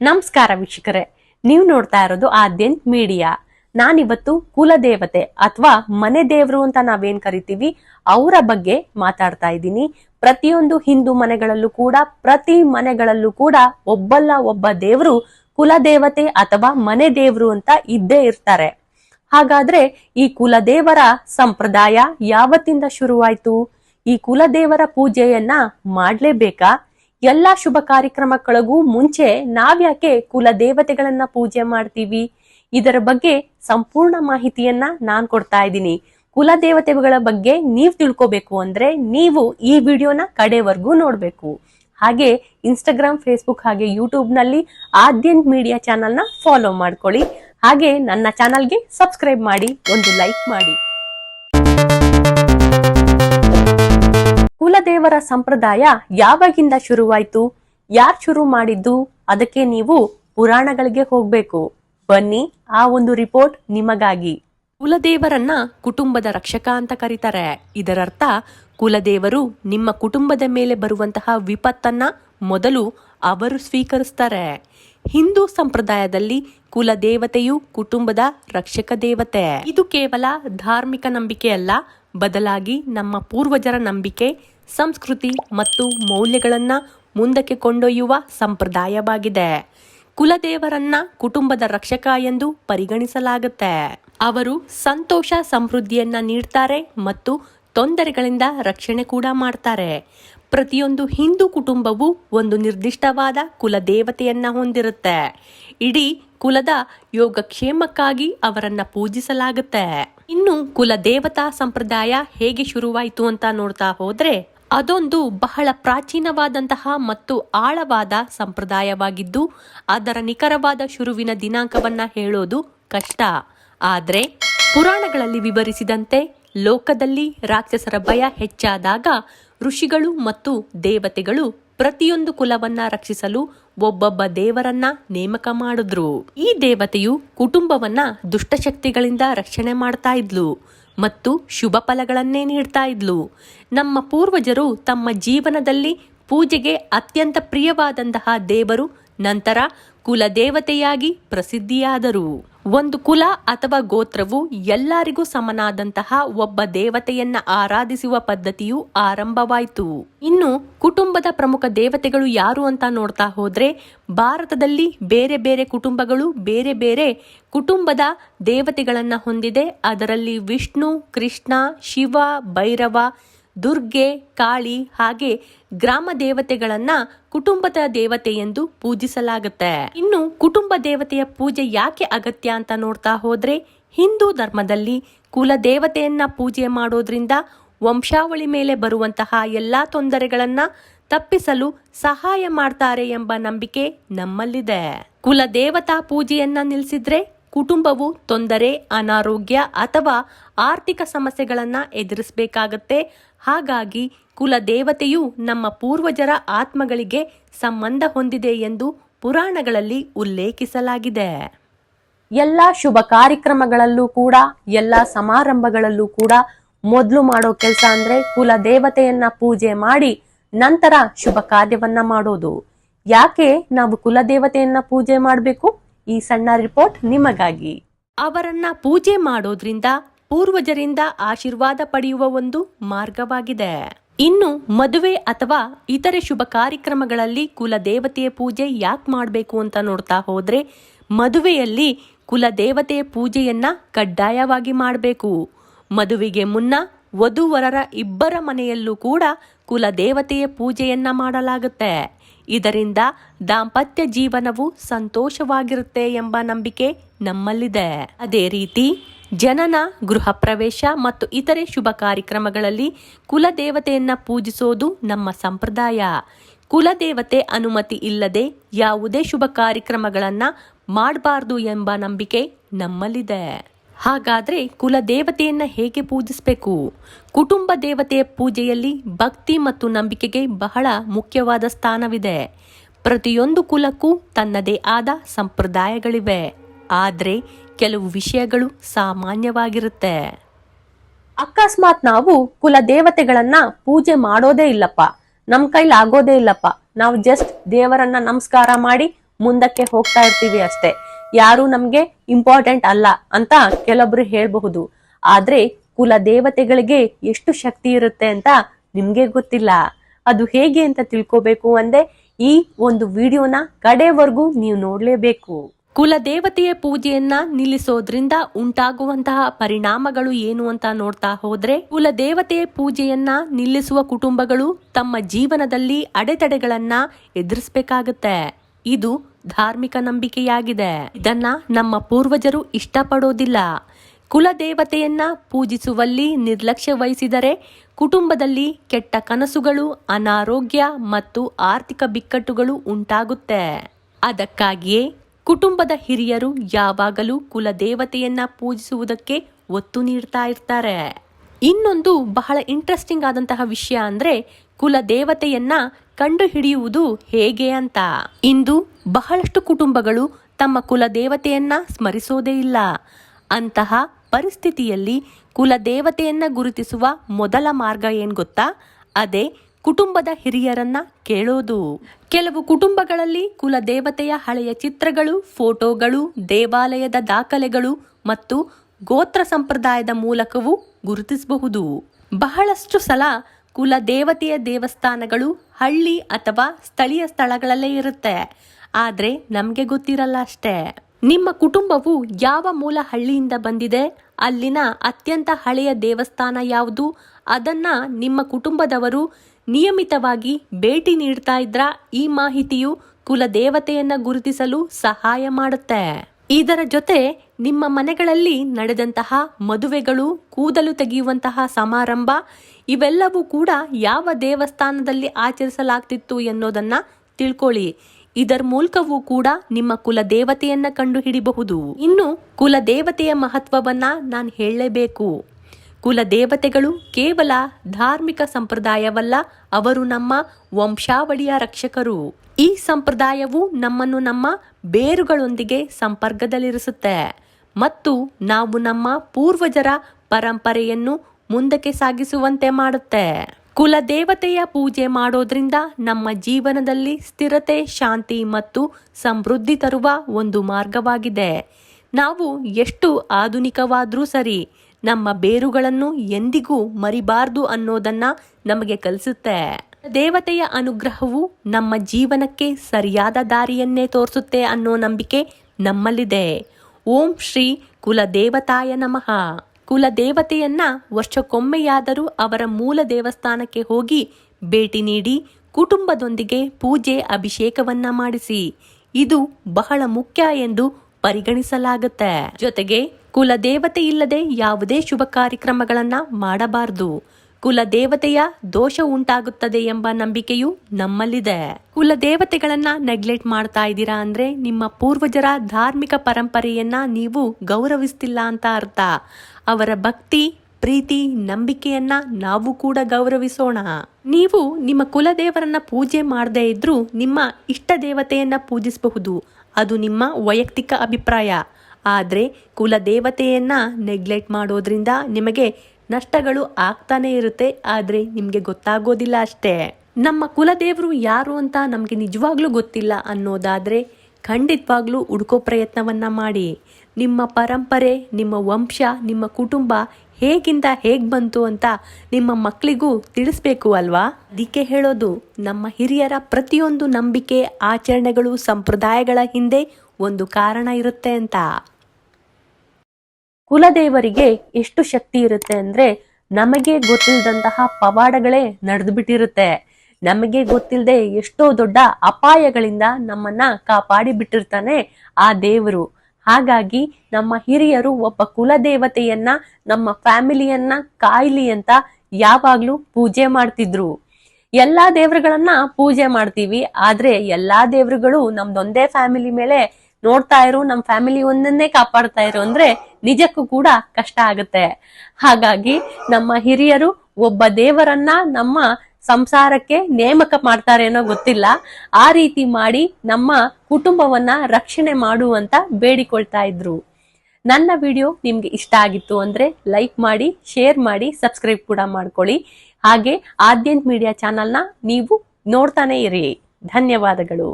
ನಮಸ್ಕಾರ ವೀಕ್ಷಕರೇ, ನೀವು ನೋಡ್ತಾ ಇರೋದು ಆದ್ಯಂತ್ ಮೀಡಿಯಾ. ನಾನಿವತ್ತು ಕುಲದೇವತೆ ಅಥವಾ ಮನೆ ದೇವರು ಅಂತ ನಾವೇನ್ ಕರಿತೀವಿ, ಅವರ ಬಗ್ಗೆ ಮಾತಾಡ್ತಾ ಇದ್ದೀನಿ. ಪ್ರತಿಯೊಂದು ಹಿಂದೂ ಮನೆಗಳಲ್ಲೂ ಕೂಡ, ಪ್ರತಿ ಮನೆಗಳಲ್ಲೂ ಕೂಡ ಒಬ್ಬಲ್ಲ ಒಬ್ಬ ದೇವರು ಕುಲದೇವತೆ ಅಥವಾ ಮನೆ ದೇವರು ಅಂತ ಇದ್ದೇ ಇರ್ತಾರೆ. ಹಾಗಾದ್ರೆ ಈ ಕುಲದೇವರ ಸಂಪ್ರದಾಯ ಯಾವತ್ತಿಂದ ಶುರುವಾಯ್ತು? ಈ ಕುಲದೇವರ ಪೂಜೆಯನ್ನ ಮಾಡ್ಲೇಬೇಕಾ? ಎಲ್ಲಾ ಶುಭ ಕಾರ್ಯಕ್ರಮಗಳಿಗೂ ಮುಂಚೆ ನಾವ್ಯಾಕೆ ಕುಲದೇವತೆಗಳನ್ನ ಪೂಜೆ ಮಾಡ್ತೀವಿ? ಇದರ ಬಗ್ಗೆ ಸಂಪೂರ್ಣ ಮಾಹಿತಿಯನ್ನ ನಾನ್ ಕೊಡ್ತಾ ಇದ್ದೀನಿ. ಕುಲದೇವತೆಗಳ ಬಗ್ಗೆ ನೀವ್ ತಿಳ್ಕೊಬೇಕು ಅಂದ್ರೆ ನೀವು ಈ ವಿಡಿಯೋನ ಕಡೆವರೆಗೂ ನೋಡ್ಬೇಕು. ಹಾಗೆ ಇನ್ಸ್ಟಾಗ್ರಾಮ್ ಫೇಸ್ಬುಕ್ ಹಾಗೆ ಯೂಟ್ಯೂಬ್ನಲ್ಲಿ ಆದ್ಯಂತ್ ಮೀಡಿಯಾ ಚಾನಲ್ನ ಫಾಲೋ ಮಾಡ್ಕೊಳ್ಳಿ. ಹಾಗೆ ನನ್ನ ಚಾನಲ್ಗೆ ಸಬ್ಸ್ಕ್ರೈಬ್ ಮಾಡಿ, ಒಂದು ಲೈಕ್ ಮಾಡಿ. ಕುಲದೇವರ ಸಂಪ್ರದಾಯ ಯಾವಾಗಿಂದ ಶುರುವಾಯ್ತು? ಯಾರ್ ಶುರು ಮಾಡಿದ್ದು? ಅದಕ್ಕೆ ನೀವು ಪುರಾಣಗಳಿಗೆ ಹೋಗ್ಬೇಕು. ಬನ್ನಿ ಆ ಒಂದು ರಿಪೋರ್ಟ್ ನಿಮಗಾಗಿ. ಕುಲದೇವರನ್ನ ಕುಟುಂಬದ ರಕ್ಷಕ ಅಂತ ಕರೀತಾರೆ. ಇದರರ್ಥ, ಕುಲದೇವರು ನಿಮ್ಮ ಕುಟುಂಬದ ಮೇಲೆ ಬರುವಂತಹ ವಿಪತ್ತನ್ನ ಮೊದಲು ಅವರು ಸ್ವೀಕರಿಸ್ತಾರೆ. ಹಿಂದೂ ಸಂಪ್ರದಾಯದಲ್ಲಿ ಕುಲದೇವತೆಯು ಕುಟುಂಬದ ರಕ್ಷಕ ದೇವತೆ. ಇದು ಕೇವಲ ಧಾರ್ಮಿಕ ನಂಬಿಕೆ ಅಲ್ಲ ಬದಲಾಗಿ ನಮ್ಮ ಪೂರ್ವಜರ ನಂಬಿಕೆ ಸಂಸ್ಕೃತಿ ಮತ್ತು ಮೌಲ್ಯಗಳನ್ನು ಮುಂದಕ್ಕೆ ಕೊಂಡೊಯ್ಯುವ ಸಂಪ್ರದಾಯವಾಗಿದೆ. ಕುಲದೇವರನ್ನ ಕುಟುಂಬದ ರಕ್ಷಕ ಎಂದು ಪರಿಗಣಿಸಲಾಗುತ್ತೆ. ಅವರು ಸಂತೋಷ ಸಮೃದ್ಧಿಯನ್ನ ನೀಡ್ತಾರೆ ಮತ್ತು ತೊಂದರೆಗಳಿಂದ ರಕ್ಷಣೆ ಕೂಡ ಮಾಡ್ತಾರೆ. ಪ್ರತಿಯೊಂದು ಹಿಂದೂ ಕುಟುಂಬವು ಒಂದು ನಿರ್ದಿಷ್ಟವಾದ ಕುಲದೇವತೆಯನ್ನ ಹೊಂದಿರುತ್ತೆ. ಇಡೀ ಕುಲದ ಯೋಗಕ್ಷೇಮಕ್ಕಾಗಿ ಅವರನ್ನ ಪೂಜಿಸಲಾಗುತ್ತೆ. ಇನ್ನು ಕುಲದೇವತಾ ಸಂಪ್ರದಾಯ ಹೇಗೆ ಶುರುವಾಯಿತು ಅಂತ ನೋಡ್ತಾ ಹೋದ್ರೆ ಅದೊಂದು ಬಹಳ ಪ್ರಾಚೀನವಾದಂತಹ ಮತ್ತು ಆಳವಾದ ಸಂಪ್ರದಾಯವಾಗಿದ್ದು, ಅದರ ನಿಖರವಾದ ಶುರುವಿನ ದಿನಾಂಕವನ್ನ ಹೇಳೋದು ಕಷ್ಟ. ಆದರೆ, ಪುರಾಣಗಳಲ್ಲಿ ವಿವರಿಸಿದಂತೆ ಲೋಕದಲ್ಲಿ ರಾಕ್ಷಸರ ಭಯ ಹೆಚ್ಚಾದಾಗ ಋಷಿಗಳು ಮತ್ತು ದೇವತೆಗಳು ಪ್ರತಿಯೊಂದು ಕುಲವನ್ನ ರಕ್ಷಿಸಲು ಒಬ್ಬೊಬ್ಬ ದೇವರನ್ನ ನೇಮಕ ಮಾಡಿದ್ರು. ಈ ದೇವತೆಯು ಕುಟುಂಬವನ್ನ ದುಷ್ಟಶಕ್ತಿಗಳಿಂದ ರಕ್ಷಣೆ ಮಾಡ್ತಾ ಇದ್ಲು. ಮತ್ತು ಶುಭ ಫಲಗಳನ್ನೇ ನೀಡ್ತಾ ಇದ್ಲು. ನಮ್ಮ ಪೂರ್ವಜರು ತಮ್ಮ ಜೀವನದಲ್ಲಿ ಪೂಜೆಗೆ ಅತ್ಯಂತ ಪ್ರಿಯವಾದಂತಹ ದೇವರು ನಂತರ ಕುಲದೇವತೆಯಾಗಿ ಪ್ರಸಿದ್ಧಿಯಾದರು. ಒಂದು ಕುಲ ಅಥವಾ ಗೋತ್ರವು ಎಲ್ಲರಿಗೂ ಸಮನಾದಂತಹ ಒಬ್ಬ ದೇವತೆಯನ್ನ ಆರಾಧಿಸುವ ಪದ್ಧತಿಯು ಆರಂಭವಾಯಿತು. ಇನ್ನು ಕುಟುಂಬದ ಪ್ರಮುಖ ದೇವತೆಗಳು ಯಾರು ಅಂತ ನೋಡ್ತಾ ಹೋದ್ರೆ ಭಾರತದಲ್ಲಿ ಬೇರೆ ಬೇರೆ ಕುಟುಂಬಗಳು ಬೇರೆ ಬೇರೆ ಕುಟುಂಬದ ದೇವತೆಗಳನ್ನ ಹೊಂದಿದೆ. ಅದರಲ್ಲಿ ವಿಷ್ಣು, ಕೃಷ್ಣ, ಶಿವ, ಭೈರವ ದುರ್ಗೆ, ಕಾಳಿ ಹಾಗೆ ಗ್ರಾಮ ದೇವತೆಗಳನ್ನ ಕುಟುಂಬದ ದೇವತೆ ಎಂದು ಪೂಜಿಸಲಾಗುತ್ತೆ. ಇನ್ನು ಕುಟುಂಬ ದೇವತೆಯ ಪೂಜೆ ಯಾಕೆ ಅಗತ್ಯ ಅಂತ ನೋಡ್ತಾ ಹೋದ್ರೆ ಹಿಂದೂ ಧರ್ಮದಲ್ಲಿ ಕುಲ ದೇವತೆಯನ್ನ ಪೂಜೆ ಮಾಡೋದ್ರಿಂದ ವಂಶಾವಳಿ ಮೇಲೆ ಬರುವಂತಹ ಎಲ್ಲಾ ತೊಂದರೆಗಳನ್ನ ತಪ್ಪಿಸಲು ಸಹಾಯ ಮಾಡ್ತಾರೆ ಎಂಬ ನಂಬಿಕೆ ನಮ್ಮಲ್ಲಿದೆ. ಕುಲ ದೇವತಾ ಪೂಜೆಯನ್ನ ನಿಲ್ಲಿಸಿದ್ರೆ ಕುಟುಂಬವು ತೊಂದರೆ, ಅನಾರೋಗ್ಯ ಅಥವಾ ಆರ್ಥಿಕ ಸಮಸ್ಯೆಗಳನ್ನ ಎದುರಿಸಬೇಕಾಗತ್ತೆ. ಹಾಗಾಗಿ ಕುಲ ದೇವತೆಯು ನಮ್ಮ ಪೂರ್ವಜರ ಆತ್ಮಗಳಿಗೆ ಸಂಬಂಧ ಹೊಂದಿದೆ ಎಂದು ಪುರಾಣಗಳಲ್ಲಿ ಉಲ್ಲೇಖಿಸಲಾಗಿದೆ. ಎಲ್ಲ ಶುಭ ಕಾರ್ಯಕ್ರಮಗಳಲ್ಲೂ ಕೂಡ, ಎಲ್ಲ ಸಮಾರಂಭಗಳಲ್ಲೂ ಕೂಡ ಮೊದಲು ಮಾಡೋ ಕೆಲಸ ಅಂದ್ರೆ ಕುಲ ದೇವತೆಯನ್ನ ಪೂಜೆ ಮಾಡಿ ನಂತರ ಶುಭ ಕಾರ್ಯವನ್ನ ಮಾಡೋದು. ಯಾಕೆ ನಾವು ಕುಲದೇವತೆಯನ್ನ ಪೂಜೆ ಮಾಡಬೇಕು? ಈ ಸಣ್ಣ ರಿಪೋರ್ಟ್ ನಿಮಗಾಗಿ. ಅವರನ್ನ ಪೂಜೆ ಮಾಡೋದ್ರಿಂದ ಪೂರ್ವಜರಿಂದ ಆಶೀರ್ವಾದ ಪಡೆಯುವ ಒಂದು ಮಾರ್ಗವಾಗಿದೆ. ಇನ್ನು ಮದುವೆ ಅಥವಾ ಇತರೆ ಶುಭ ಕಾರ್ಯಕ್ರಮಗಳಲ್ಲಿ ಕುಲದೇವತೆಯ ಪೂಜೆ ಯಾಕೆ ಮಾಡಬೇಕು ಅಂತ ನೋಡ್ತಾ ಹೋದ್ರೆ, ಮದುವೆಯಲ್ಲಿ ಕುಲದೇವತೆಯ ಪೂಜೆಯನ್ನ ಕಡ್ಡಾಯವಾಗಿ ಮಾಡಬೇಕು. ಮದುವೆಗೆ ಮುನ್ನ ವಧುವರರ ಇಬ್ಬರ ಮನೆಯಲ್ಲೂ ಕೂಡ ಕುಲದೇವತೆಯ ಪೂಜೆಯನ್ನ ಮಾಡಲಾಗುತ್ತೆ. ಇದರಿಂದ ದಾಂಪತ್ಯ ಜೀವನವು ಸಂತೋಷವಾಗಿರುತ್ತೆ ಎಂಬ ನಂಬಿಕೆ ನಮ್ಮಲ್ಲಿದೆ. ಅದೇ ರೀತಿ ಜನನ ಗೃಹ ಪ್ರವೇಶ ಮತ್ತು ಇತರೆ ಶುಭ ಕಾರ್ಯಕ್ರಮಗಳಲ್ಲಿ ಕುಲದೇವತೆಯನ್ನ ಪೂಜಿಸೋದು ನಮ್ಮ ಸಂಪ್ರದಾಯ. ಕುಲದೇವತೆ ಅನುಮತಿ ಇಲ್ಲದೆ ಯಾವುದೇ ಶುಭ ಕಾರ್ಯಕ್ರಮಗಳನ್ನ ಮಾಡಬಾರ್ದು ಎಂಬ ನಂಬಿಕೆ ನಮ್ಮಲ್ಲಿದೆ. ಹಾಗಾದ್ರೆ ಕುಲದೇವತೆಯನ್ನು ಹೇಗೆ ಪೂಜಿಸಬೇಕು? ಕುಟುಂಬ ದೇವತೆಯ ಪೂಜೆಯಲ್ಲಿ ಭಕ್ತಿ ಮತ್ತು ನಂಬಿಕೆಗೆ ಬಹಳ ಮುಖ್ಯವಾದ ಸ್ಥಾನವಿದೆ. ಪ್ರತಿಯೊಂದು ಕುಲಕ್ಕೂ ತನ್ನದೇ ಆದ ಸಂಪ್ರದಾಯಗಳಿವೆ. ಆದ್ರೆ ಕೆಲವು ವಿಷಯಗಳು ಸಾಮಾನ್ಯವಾಗಿರುತ್ತೆ. ಅಕಸ್ಮಾತ್ ನಾವು ಕುಲ ದೇವತೆಗಳನ್ನ ಪೂಜೆ ಮಾಡೋದೇ ಇಲ್ಲಪ್ಪ. ನಮ್ ಆಗೋದೇ ಇಲ್ಲಪ್ಪ. ನಾವು ಜಸ್ಟ್ ದೇವರನ್ನ ನಮಸ್ಕಾರ ಮಾಡಿ ಮುಂದಕ್ಕೆ ಹೋಗ್ತಾ ಇರ್ತೀವಿ ಅಷ್ಟೇ. ಯಾರು ನಮ್ಗೆ ಇಂಪಾರ್ಟೆಂಟ್ ಅಲ್ಲ ಅಂತ ಕೆಲವೊಬ್ರು ಹೇಳಬಹುದು. ಆದ್ರೆ ಕುಲ ದೇವತೆಗಳಿಗೆ ಎಷ್ಟು ಶಕ್ತಿ ಇರುತ್ತೆ ಅಂತ ನಿಮ್ಗೆ ಗೊತ್ತಿಲ್ಲ. ಅದು ಹೇಗೆ ಅಂತ ತಿಳ್ಕೋಬೇಕು ಅಂದೆ ಈ ಒಂದು ವಿಡಿಯೋನ ಕಡೆವರೆಗೂ ನೀವು ನೋಡ್ಲೇಬೇಕು. ಕುಲ ದೇವತೆಯ ಪೂಜೆಯನ್ನ ನಿಲ್ಲಿಸೋದ್ರಿಂದ ಉಂಟಾಗುವಂತಹ ಪರಿಣಾಮಗಳು ಏನು ಅಂತ ನೋಡ್ತಾ ಹೋದ್ರೆ, ಕುಲ ದೇವತೆಯ ಪೂಜೆಯನ್ನ ನಿಲ್ಲಿಸುವ ಕುಟುಂಬಗಳು ತಮ್ಮ ಜೀವನದಲ್ಲಿ ಅಡೆತಡೆಗಳನ್ನ ಎದುರಿಸಬೇಕಾಗತ್ತೆ. ಇದು ಧಾರ್ಮಿಕ ನಂಬಿಕೆಯಾಗಿದೆ. ಇದನ್ನ ನಮ್ಮ ಪೂರ್ವಜರು ಇಷ್ಟಪಡೋದಿಲ್ಲ. ಕುಲದೇವತೆಯನ್ನ ಪೂಜಿಸುವಲ್ಲಿ ನಿರ್ಲಕ್ಷ್ಯ ವಹಿಸಿದರೆ ಕುಟುಂಬದಲ್ಲಿ ಕೆಟ್ಟ ಕನಸುಗಳು, ಅನಾರೋಗ್ಯ ಮತ್ತು ಆರ್ಥಿಕ ಬಿಕ್ಕಟ್ಟುಗಳು ಉಂಟಾಗುತ್ತೆ. ಅದಕ್ಕಾಗಿಯೇ ಕುಟುಂಬದ ಹಿರಿಯರು ಯಾವಾಗಲೂ ಕುಲದೇವತೆಯನ್ನ ಪೂಜಿಸುವುದಕ್ಕೆ ಒತ್ತು ನೀಡ್ತಾ ಇರ್ತಾರೆ. ಇನ್ನೊಂದು ಬಹಳ ಇಂಟ್ರೆಸ್ಟಿಂಗ್ ಆದಂತಹ ವಿಷಯ ಅಂದ್ರೆ ಕುಲ ದೇವತೆಯನ್ನ ಕಂಡು ಹಿಡಿಯುವುದು ಹೇಗೆ ಅಂತ. ಇಂದು ಬಹಳಷ್ಟು ಕುಟುಂಬಗಳು ತಮ್ಮ ಕುಲ ದೇವತೆಯನ್ನ ಸ್ಮರಿಸೋದೇ ಇಲ್ಲ. ಅಂತಹ ಪರಿಸ್ಥಿತಿಯಲ್ಲಿ ಕುಲ ದೇವತೆಯನ್ನ ಗುರುತಿಸುವ ಮೊದಲ ಮಾರ್ಗ ಏನ್ ಗೊತ್ತಾ? ಅದೇ ಕುಟುಂಬದ ಹಿರಿಯರನ್ನ ಕೇಳೋದು. ಕೆಲವು ಕುಟುಂಬಗಳಲ್ಲಿ ಕುಲ ದೇವತೆಯ ಹಳೆಯ ಚಿತ್ರಗಳು, ಫೋಟೋಗಳು, ದೇವಾಲಯದ ದಾಖಲೆಗಳು ಮತ್ತು ಗೋತ್ರ ಸಂಪ್ರದಾಯದ ಮೂಲಕವೂ ಗುರುತಿಸಬಹುದು. ಬಹಳಷ್ಟು ಸಲ ಕುಲ ದೇವತೆಯ ದೇವಸ್ಥಾನಗಳು ಹಳ್ಳಿ ಅಥವಾ ಸ್ಥಳೀಯ ಸ್ಥಳಗಳಲ್ಲೇ ಇರುತ್ತೆ. ಆದರೆ ನಮಗೆ ಗೊತ್ತಿರಲ್ಲ ಅಷ್ಟೇ. ನಿಮ್ಮ ಕುಟುಂಬವು ಯಾವ ಮೂಲ ಹಳ್ಳಿಯಿಂದ ಬಂದಿದೆ? ಅಲ್ಲಿನ ಅತ್ಯಂತ ಹಳೆಯ ದೇವಸ್ಥಾನ ಯಾವುದು? ಅದನ್ನ ನಿಮ್ಮ ಕುಟುಂಬದವರು ನಿಯಮಿತವಾಗಿ ಭೇಟಿ ನೀಡ್ತಾ ಇದ್ರ? ಈ ಮಾಹಿತಿಯು ಕುಲ ದೇವತೆಯನ್ನ ಗುರುತಿಸಲು ಸಹಾಯ ಮಾಡುತ್ತೆ. ಇದರ ಜೊತೆ ನಿಮ್ಮ ಮನೆಗಳಲ್ಲಿ ನಡೆದಂತಹ ಮದುವೆಗಳು, ಕೂದಲು ತೆಗೆಯುವಂತಹ ಸಮಾರಂಭ, ಇವೆಲ್ಲವೂ ಕೂಡ ಯಾವ ದೇವಸ್ಥಾನದಲ್ಲಿ ಆಚರಿಸಲಾಗ್ತಿತ್ತು ಎನ್ನೋದನ್ನ ತಿಳ್ಕೊಳ್ಳಿ. ಇದರ ಮೂಲಕವೂ ಕೂಡ ನಿಮ್ಮ ಕುಲ ದೇವತೆಯನ್ನ ಕಂಡುಹಿಡಿಬಹುದು. ಇನ್ನು ಕುಲ ದೇವತೆಯ ಮಹತ್ವವನ್ನ ನಾನು ಹೇಳಲೇಬೇಕು. ಕುಲ ದೇವತೆಗಳು ಕೇವಲ ಧಾರ್ಮಿಕ ಸಂಪ್ರದಾಯವಲ್ಲ, ಅವರು ನಮ್ಮ ವಂಶಾವಳಿಯ ರಕ್ಷಕರು. ಈ ಸಂಪ್ರದಾಯವು ನಮ್ಮನ್ನು ನಮ್ಮ ಬೇರುಗಳೊಂದಿಗೆ ಸಂಪರ್ಕದಲ್ಲಿರಿಸುತ್ತೆ. ಮತ್ತು ನಾವು ನಮ್ಮ ಪೂರ್ವಜರ ಪರಂಪರೆಯನ್ನು ಮುಂದಕ್ಕೆ ಸಾಗಿಸುವಂತೆ ಮಾಡುತ್ತೆ. ಕುಲ ದೇವತೆಯ ಪೂಜೆ ಮಾಡೋದ್ರಿಂದ ನಮ್ಮ ಜೀವನದಲ್ಲಿ ಸ್ಥಿರತೆ, ಶಾಂತಿ ಮತ್ತು ಸಮೃದ್ಧಿ ತರುವ ಒಂದು ಮಾರ್ಗವಾಗಿದೆ. ನಾವು ಎಷ್ಟು ಆಧುನಿಕವಾದರೂ ಸರಿ ನಮ್ಮ ಬೇರುಗಳನ್ನು ಎಂದಿಗೂ ಮರಿಬಾರ್ದು ಅನ್ನೋದನ್ನ ನಮಗೆ ಕಲಿಸುತ್ತೆ. ದೇವತೆಯ ಅನುಗ್ರಹವು ನಮ್ಮ ಜೀವನಕ್ಕೆ ಸರಿಯಾದ ದಾರಿಯನ್ನೇ ತೋರಿಸುತ್ತೆ ಅನ್ನೋ ನಂಬಿಕೆ ನಮ್ಮಲ್ಲಿದೆ. ಓಂ ಶ್ರೀ ಕುಲದೇವತಾಯ ನಮಃ. ಕುಲದೇವತೆಯನ್ನ ವರ್ಷಕ್ಕೊಮ್ಮೆಯಾದರೂ ಅವರ ಮೂಲ ದೇವಸ್ಥಾನಕ್ಕೆ ಹೋಗಿ ಭೇಟಿ ನೀಡಿ ಕುಟುಂಬದೊಂದಿಗೆ ಪೂಜೆ ಅಭಿಷೇಕವನ್ನ ಮಾಡಿಸಿ. ಇದು ಬಹಳ ಮುಖ್ಯ ಎಂದು ಪರಿಗಣಿಸಲಾಗುತ್ತೆ. ಜೊತೆಗೆ ಕುಲದೇವತೆ ಇಲ್ಲದೆ ಯಾವುದೇ ಶುಭ ಕಾರ್ಯಕ್ರಮಗಳನ್ನ ಮಾಡಬಾರದು. ಕುಲದೇವತೆಯ ದೋಷ ಉಂಟಾಗುತ್ತದೆ ಎಂಬ ನಂಬಿಕೆಯು ನಮ್ಮಲ್ಲಿದೆ. ಕುಲದೇವತೆಗಳನ್ನ ನೆಗ್ಲೆಕ್ಟ್ ಮಾಡ್ತಾ ಇದ್ದೀರಾ ಅಂದ್ರೆ ನಿಮ್ಮ ಪೂರ್ವಜರ ಧಾರ್ಮಿಕ ಪರಂಪರೆಯನ್ನ ನೀವು ಗೌರವಿಸ್ತಿಲ್ಲ ಅಂತ ಅರ್ಥ. ಅವರ ಭಕ್ತಿ, ಪ್ರೀತಿ, ನಂಬಿಕೆಯನ್ನ ನಾವು ಕೂಡ ಗೌರವಿಸೋಣ. ನೀವು ನಿಮ್ಮ ಕುಲದೇವರನ್ನ ಪೂಜೆ ಮಾಡದೇ ಇದ್ರೂ ನಿಮ್ಮ ಇಷ್ಟ ದೇವತೆಯನ್ನ ಪೂಜಿಸಬಹುದು. ಅದು ನಿಮ್ಮ ವೈಯಕ್ತಿಕ ಅಭಿಪ್ರಾಯ. ಆದರೆ ಕುಲದೇವತೆಯನ್ನು ನೆಗ್ಲೆಕ್ಟ್ ಮಾಡೋದ್ರಿಂದ ನಿಮಗೆ ನಷ್ಟಗಳು ಆಗ್ತಾನೆ ಇರುತ್ತೆ, ಆದರೆ ನಿಮಗೆ ಗೊತ್ತಾಗೋದಿಲ್ಲ ಅಷ್ಟೇ. ನಮ್ಮ ಕುಲದೇವರು ಯಾರು ಅಂತ ನಮಗೆ ನಿಜವಾಗ್ಲೂ ಗೊತ್ತಿಲ್ಲ ಅನ್ನೋದಾದರೆ ಖಂಡಿತವಾಗ್ಲೂ ಹುಡುಕೋ ಪ್ರಯತ್ನವನ್ನು ಮಾಡಿ. ನಿಮ್ಮ ಪರಂಪರೆ, ನಿಮ್ಮ ವಂಶ, ನಿಮ್ಮ ಕುಟುಂಬ ಹೇಗಿಂದ ಹೇಗ್ ಬಂತು ಅಂತ ನಿಮ್ಮ ಮಕ್ಕಳಿಗೂ ತಿಳಿಸ್ಬೇಕು ಅಲ್ವಾ? ಅದಕ್ಕೆ ಹೇಳೋದು, ನಮ್ಮ ಹಿರಿಯರ ಪ್ರತಿಯೊಂದು ನಂಬಿಕೆ, ಆಚರಣೆಗಳು, ಸಂಪ್ರದಾಯಗಳ ಹಿಂದೆ ಒಂದು ಕಾರಣ ಇರುತ್ತೆ ಅಂತ. ಕುಲದೇವರಿಗೆ ಎಷ್ಟು ಶಕ್ತಿ ಇರುತ್ತೆ ಅಂದ್ರೆ ನಮಗೆ ಗೊತ್ತಿಲ್ಲದಂತಹ ಪವಾಡಗಳೇ ನಡೆದು ಬಿಟ್ಟಿರುತ್ತೆ ನಮಗೆ ಗೊತ್ತಿಲ್ಲದೆ ಎಷ್ಟೋ ದೊಡ್ಡ ಅಪಾಯಗಳಿಂದ ನಮ್ಮನ್ನ ಕಾಪಾಡಿ ಬಿಟ್ಟಿರ್ತಾನೆ ಆ ದೇವರು. ಹಾಗಾಗಿ ನಮ್ಮ ಹಿರಿಯರು ಒಬ್ಬ ಕುಲದೇವತೆಯನ್ನ, ನಮ್ಮ ಫ್ಯಾಮಿಲಿಯನ್ನ ಕಾಯ್ಲಿ ಅಂತ ಯಾವಾಗ್ಲೂ ಪೂಜೆ ಮಾಡ್ತಿದ್ರು. ಎಲ್ಲಾ ದೇವರುಗಳನ್ನ ಪೂಜೆ ಮಾಡ್ತೀವಿ. ಆದ್ರೆ ಎಲ್ಲಾ ದೇವರುಗಳು ನಮ್ದೊಂದೇ ಫ್ಯಾಮಿಲಿ ಮೇಲೆ ನೋಡ್ತಾ ಇರು, ನಮ್ ಫ್ಯಾಮಿಲಿ ಒಂದನ್ನೇ ಕಾಪಾಡ್ತಾ ಇರು ಅಂದ್ರೆ ನಿಜಕ್ಕೂ ಕೂಡ ಕಷ್ಟ ಆಗುತ್ತೆ. ಹಾಗಾಗಿ ನಮ್ಮ ಹಿರಿಯರು ಒಬ್ಬ ದೇವರನ್ನ, ನಮ್ಮ ಸಂಸಾರಕ್ಕೆ ನೇಮಕ ಮಾಡ್ತಾರೆ ಅನ್ನೋ ಗೊತ್ತಿಲ್ಲ. ಆ ರೀತಿ ಮಾಡಿ ನಮ್ಮ ಕುಟುಂಬವನ್ನ ರಕ್ಷಣೆ ಮಾಡುವಂತ ಬೇಡಿಕೊಳ್ತಾ ಇದ್ರು. ನನ್ನ ವಿಡಿಯೋ ನಿಮ್ಗೆ ಇಷ್ಟ ಆಗಿತ್ತು ಅಂದ್ರೆ ಲೈಕ್ ಮಾಡಿ, ಶೇರ್ ಮಾಡಿ, ಸಬ್ಸ್ಕ್ರೈಬ್ ಕೂಡ ಮಾಡ್ಕೊಳ್ಳಿ. ಹಾಗೆ ಆದ್ಯಂತ್ ಮೀಡಿಯಾ ಚಾನಲ್ನ ನೀವು ನೋಡ್ತಾನೆ ಇರಿ. ಧನ್ಯವಾದಗಳು.